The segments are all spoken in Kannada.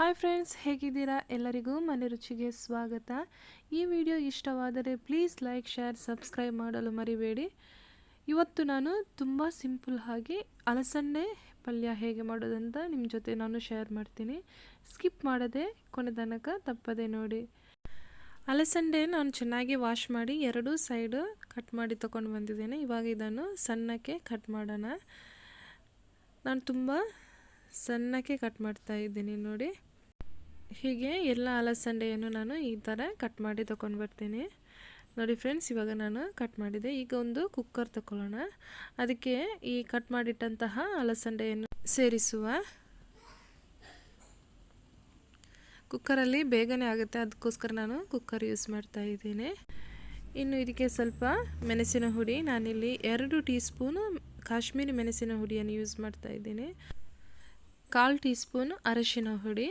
ಹಾಯ್ ಫ್ರೆಂಡ್ಸ್, ಹೇಗಿದ್ದೀರಾ? ಎಲ್ಲರಿಗೂ ಮನೆ ರುಚಿಗೆ ಸ್ವಾಗತ. ಈ ವಿಡಿಯೋ ಇಷ್ಟವಾದರೆ ಪ್ಲೀಸ್ ಲೈಕ್, ಶೇರ್, ಸಬ್ಸ್ಕ್ರೈಬ್ ಮಾಡಲು ಮರಿಬೇಡಿ. ಇವತ್ತು ನಾನು ತುಂಬ ಸಿಂಪಲ್ ಆಗಿ ಅಲಸಂಡೆ ಪಲ್ಯ ಹೇಗೆ ಮಾಡೋದಂತ ನಿಮ್ಮ ಜೊತೆ ನಾನು ಶೇರ್ ಮಾಡ್ತೀನಿ. ಸ್ಕಿಪ್ ಮಾಡದೆ ಕೊನೆ ತನಕ ತಪ್ಪದೆ ನೋಡಿ. ಅಲಸಂಡೆ ನಾನು ಚೆನ್ನಾಗಿ ವಾಶ್ ಮಾಡಿ ಎರಡೂ ಸೈಡು ಕಟ್ ಮಾಡಿ ತೊಗೊಂಡು ಬಂದಿದ್ದೇನೆ. ಇವಾಗ ಇದನ್ನು ಸಣ್ಣಕ್ಕೆ ಕಟ್ ಮಾಡೋಣ. ನಾನು ತುಂಬ ಸಣ್ಣಕ್ಕೆ ಕಟ್ ಮಾಡ್ತಾ ಇದ್ದೀನಿ ನೋಡಿ. ಹೀಗೆ ಎಲ್ಲ ಅಲಸಂಡೆಯನ್ನು ನಾನು ಈ ಥರ ಕಟ್ ಮಾಡಿ ತೊಗೊಂಡು ಬರ್ತೀನಿ. ನೋಡಿ ಫ್ರೆಂಡ್ಸ್, ಇವಾಗ ನಾನು ಕಟ್ ಮಾಡಿದೆ. ಈಗ ಒಂದು ಕುಕ್ಕರ್ ತಗೊಳ್ಳೋಣ ಅದಕ್ಕೆ ಈ ಕಟ್ ಮಾಡಿಟ್ಟಂತಹ ಅಲಸಂಡೆಯನ್ನು ಸೇರಿಸುವ. ಕುಕ್ಕರಲ್ಲಿ ಬೇಗನೆ ಆಗುತ್ತೆ. ಅದಕ್ಕೋಸ್ಕರ ನಾನು ಕುಕ್ಕರ್ ಯೂಸ್ ಮಾಡ್ತಾ ಇದ್ದೀನಿ. ಇನ್ನು ಇದಕ್ಕೆ ಸ್ವಲ್ಪ ಮೆಣಸಿನ ಹುಡಿ. ನಾನಿಲ್ಲಿ ಎರಡು ಟೀ ಸ್ಪೂನು ಕಾಶ್ಮೀರಿ ಮೆಣಸಿನ ಹುಡಿಯನ್ನು ಯೂಸ್ ಮಾಡ್ತಾ ಇದ್ದೀನಿ. ಕಾಲು ಟೀ ಸ್ಪೂನು ಅರಶಿನ ಹುಡಿ.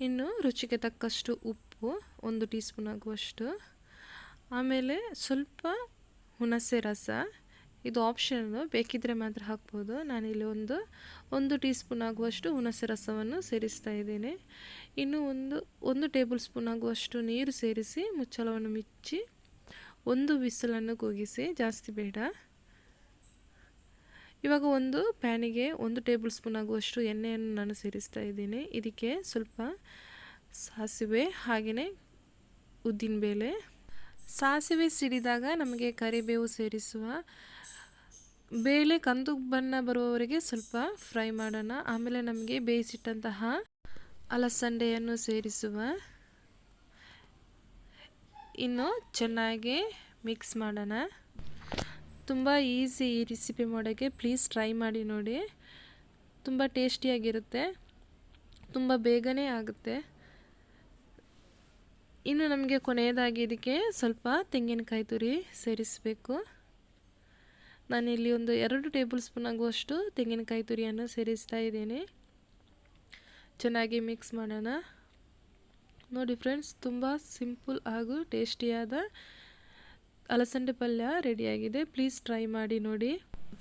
ಇನ್ನು ರುಚಿಗೆ ತಕ್ಕಷ್ಟು ಉಪ್ಪು, ಒಂದು ಟೀ ಸ್ಪೂನ್ ಆಗುವಷ್ಟು. ಆಮೇಲೆ ಸ್ವಲ್ಪ ಹುಣಸೆ ರಸ. ಇದು ಆಪ್ಷನ್ನು ಬೇಕಿದ್ದರೆ ಮಾತ್ರ ಹಾಕ್ಬೋದು. ನಾನಿಲ್ಲಿ ಒಂದು ಒಂದು ಟೀ ಸ್ಪೂನ್ ಆಗುವಷ್ಟು ಹುಣಸೆ ರಸವನ್ನು ಸೇರಿಸ್ತಾ ಇದ್ದೇನೆ. ಇನ್ನು ಒಂದು ಒಂದು ಟೇಬಲ್ ಸ್ಪೂನ್ ಆಗುವಷ್ಟು ನೀರು ಸೇರಿಸಿ ಮುಚ್ಚಳವನ್ನು ಮುಚ್ಚಿ, ಒಂದು ವಿಸಲನ್ನು ಕೂಗಿಸಿ ಜಾಸ್ತಿ ಬೇಡ. ಇವಾಗ ಒಂದು ಪ್ಯಾನಿಗೆ ಒಂದು ಟೇಬಲ್ ಸ್ಪೂನ್ ಆಗುವಷ್ಟು ಎಣ್ಣೆಯನ್ನು ನಾನು ಸೇರಿಸ್ತಾ ಇದ್ದೀನಿ. ಇದಕ್ಕೆ ಸ್ವಲ್ಪ ಸಾಸಿವೆ, ಹಾಗೆಯೇ ಉದ್ದಿನಬೇಳೆ ಸಾಸಿವೆ ಸಿಡಿದಾಗ ನಮಗೆ ಕರಿಬೇವು ಸೇರಿಸುವ ಬೇಳೆ ಕಂದು ಬಣ್ಣ ಬರುವವರೆಗೆ ಸ್ವಲ್ಪ ಫ್ರೈ ಮಾಡೋಣ. ಆಮೇಲೆ ನಮಗೆ ಬೇಯಿಸಿಟ್ಟಂತಹ ಅಲಸಂಡೆಯನ್ನು ಸೇರಿಸುವ. ಇನ್ನು ಚೆನ್ನಾಗಿ ಮಿಕ್ಸ್ ಮಾಡೋಣ. ತುಂಬ ಈಸಿ ಈ ರೆಸಿಪಿ ಮಾಡೋಕ್ಕೆ. ಪ್ಲೀಸ್ ಟ್ರೈ ಮಾಡಿ ನೋಡಿ. ತುಂಬ ಟೇಸ್ಟಿಯಾಗಿರುತ್ತೆ. ತುಂಬ ಬೇಗನೆ ಆಗುತ್ತೆ. ಇನ್ನು ನಮಗೆ ಕೊನೆಯದಾಗಿ ಇದಕ್ಕೆ ಸ್ವಲ್ಪ ತೆಂಗಿನಕಾಯಿ ತುರಿ ಸೇರಿಸಬೇಕು. ನಾನಿಲ್ಲಿ ಒಂದು ಎರಡು ಟೇಬಲ್ ಸ್ಪೂನ್ ಆಗುವಷ್ಟು ತೆಂಗಿನಕಾಯಿ ತುರಿಯನ್ನು ಸೇರಿಸ್ತಾ ಇದ್ದೀನಿ. ಚೆನ್ನಾಗಿ ಮಿಕ್ಸ್ ಮಾಡೋಣ. ನೋಡಿ ಫ್ರೆಂಡ್ಸ್, ತುಂಬ ಸಿಂಪಲ್ ಹಾಗೂ ಟೇಸ್ಟಿಯಾದ ಅಲಸಂಡೆ ಪಲ್ಯ ರೆಡಿಯಾಗಿದೆ ಪ್ಲೀಸ್ ಟ್ರೈ ಮಾಡಿ ನೋಡಿ.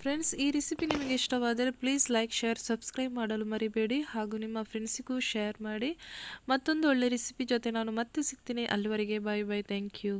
ಫ್ರೆಂಡ್ಸ್ ಈ ರೆಸಿಪಿ ನಿಮಗೆ ಇಷ್ಟವಾದರೆ ಪ್ಲೀಸ್ ಲೈಕ್ ಶೇರ್ ಸಬ್ಸ್ಕ್ರೈಬ್ ಮಾಡಲು ಮರಿಬೇಡಿ. ಹಾಗೂ ನಿಮ್ಮ ಫ್ರೆಂಡ್ಸಿಗೂ ಶೇರ್ ಮಾಡಿ. ಮತ್ತೊಂದು ಒಳ್ಳೆ ರೆಸಿಪಿ ಜೊತೆ ನಾನು ಮತ್ತೆ ಸಿಗ್ತೀನಿ. ಅಲ್ಲಿವರೆಗೆ ಬಾಯ್ ಬಾಯ್ ಥ್ಯಾಂಕ್ ಯು